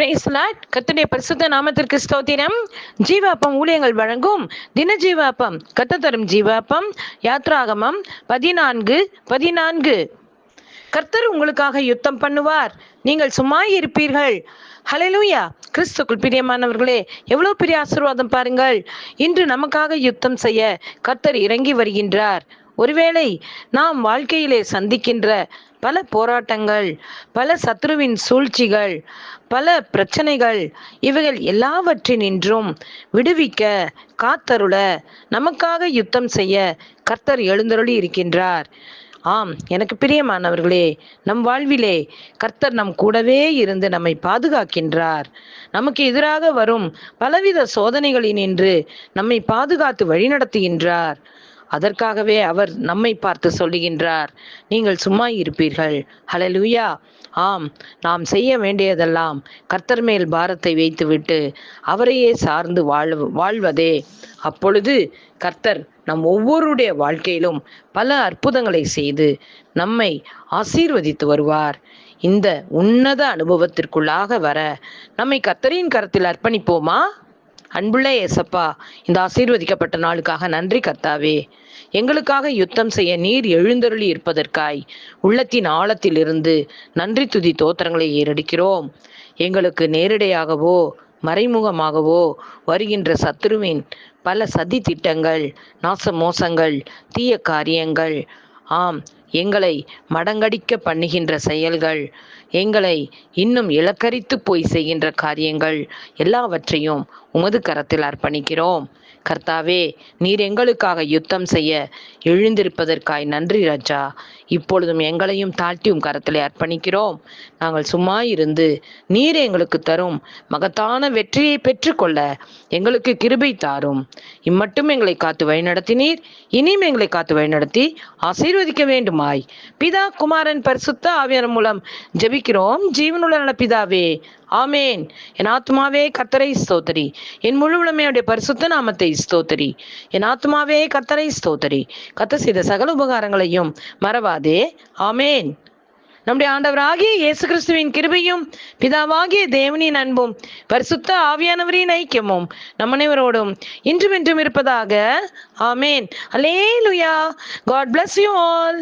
பிரேஸ்லாட் கத்துடைய பரிசுத்த நாமத்திற்கு ஸ்தோத்திரம். ஜீவாப்பம் ஊழியங்கள் வழங்கும் தின ஜீவாப்பம் கத்த தரும் ஜீவாப்பம் யாத்ராகமம் பதினான்கு பதினான்கு. கர்த்தர் உங்களுக்காக யுத்தம் பண்ணுவார். நீங்கள் சும்மா இருப்பீர்கள். ஹalleluya கிறிஸ்துக்குள் பிரியமானவர்களே எவ்வளோ பெரிய ஆசீர்வாதம் பாருங்கள். இன்று நமக்காக யுத்தம் செய்ய கர்த்தர் இறங்கி வருகின்றார். ஒருவேளை நாம் வாழ்க்கையிலே சந்திக்கின்ற பல போராட்டங்கள் பல சத்ருவின் சூழ்ச்சிகள் பல பிரச்சனைகள் இவைகள் எல்லாவற்றினின்றும் விடுவிக்க காத்தருள நமக்காக யுத்தம் செய்ய கர்த்தர் எழுந்தருளி இருக்கின்றார். ஆம் எனக்கு பிரியமானவர்களே நம் வாழ்விலே கர்த்தர் நம் கூடவே இருந்து நம்மை பாதுகாக்கின்றார். நமக்கு எதிராக வரும் பலவித சோதனைகளினின்று நம்மை பாதுகாத்து வழிநடத்துகின்றார். அதற்காகவே அவர் நம்மை பார்த்து சொல்லுகின்றார். நீங்கள் சும்மா இருப்பீர்கள். ஹலலூயா ஆம் நாம் செய்ய வேண்டியதெல்லாம் கர்த்தர் மேல் பாரத்தை வைத்துவிட்டு அவரையே சார்ந்து வாழ் வாழ்வதே. அப்பொழுது கர்த்தர் நம் ஒவ்வொருடைய வாழ்க்கையிலும் பல அற்புதங்களை செய்து நம்மை ஆசீர்வதித்து வருவார். இந்த உன்னத அனுபவத்திற்குள்ளாக வர நம்மை கர்த்தரின் கரத்தில் அர்ப்பணிப்போமா? அன்புள்ள ஏசப்பா இந்த ஆசீர்வதிக்கப்பட்ட நாளுக்காக நன்றி கர்த்தாவே. எங்களுக்காக யுத்தம் செய்ய நீர் எழுந்தருளி இருப்பதற்காய் உள்ளத்தின் ஆழத்திலிருந்து நன்றி துதி தோத்திரங்களை ஏறெடுக்கிறோம். எங்களுக்கு நேரடியாகவோ மறைமுகமாகவோ வருகின்ற சத்துருவின் பல சதி திட்டங்கள் நாச மோசங்கள் தீய காரியங்கள் ஆம் எங்களை மடங்கடிக்க பண்ணுகின்ற செயல்கள் எங்களை இன்னும் இலக்கரித்து போய் செய்கின்ற காரியங்கள் எல்லாவற்றையும் உமது கரத்தில் அர்ப்பணிக்கிறோம். கர்த்தாவே நீர் எங்களுக்காக யுத்தம் செய்ய எழுந்திருப்பதற்காய் நன்றி ராஜா. இப்பொழுதும் எங்களையும் தாழ்த்தியும் கரத்தில் அர்ப்பணிக்கிறோம். நாங்கள் சும்மா இருந்து நீர் எங்களுக்கு தரும் மகத்தான வெற்றியை பெற்றுக்கொள்ள எங்களுக்கு கிருபை தாரும். இம்மட்டும் எங்களை காத்து வழிநடத்தினீர். இனியும் எங்களை காத்து வழிநடத்தி ஆசீர்வதிக்க வேண்டும் நாமமாய் பிதா குமாரன் பரிசுத்த ஆவியர் மூலம் ஜெபிக்கிறோம். ஜீவனுள்ள நல்ல பிதாவே ஆமேன். என் ஆத்மாவே கத்தரை ஸ்தோத்தரி. என் முழு உளமையுடைய பரிசுத்த நாமத்தை ஸ்தோத்தரி. என் ஆத்மாவே கத்தரை ஸ்தோத்தரி. கத்த செய்த சகல உபகாரங்களையும் மறவாதே. ஆமேன். நம்முடைய ஆண்டவராகிய இயேசு கிறிஸ்துவின் கிருபையும் பிதாவாகிய தேவனின் அன்பும் பரிசுத்த ஆவியானவரின் ஐக்கியமும் நம் அனைவரோடும் இன்றும் இன்றும் இருப்பதாக. ஆமேன். அலேலுயா காட் பிளஸ் யூ ஆல்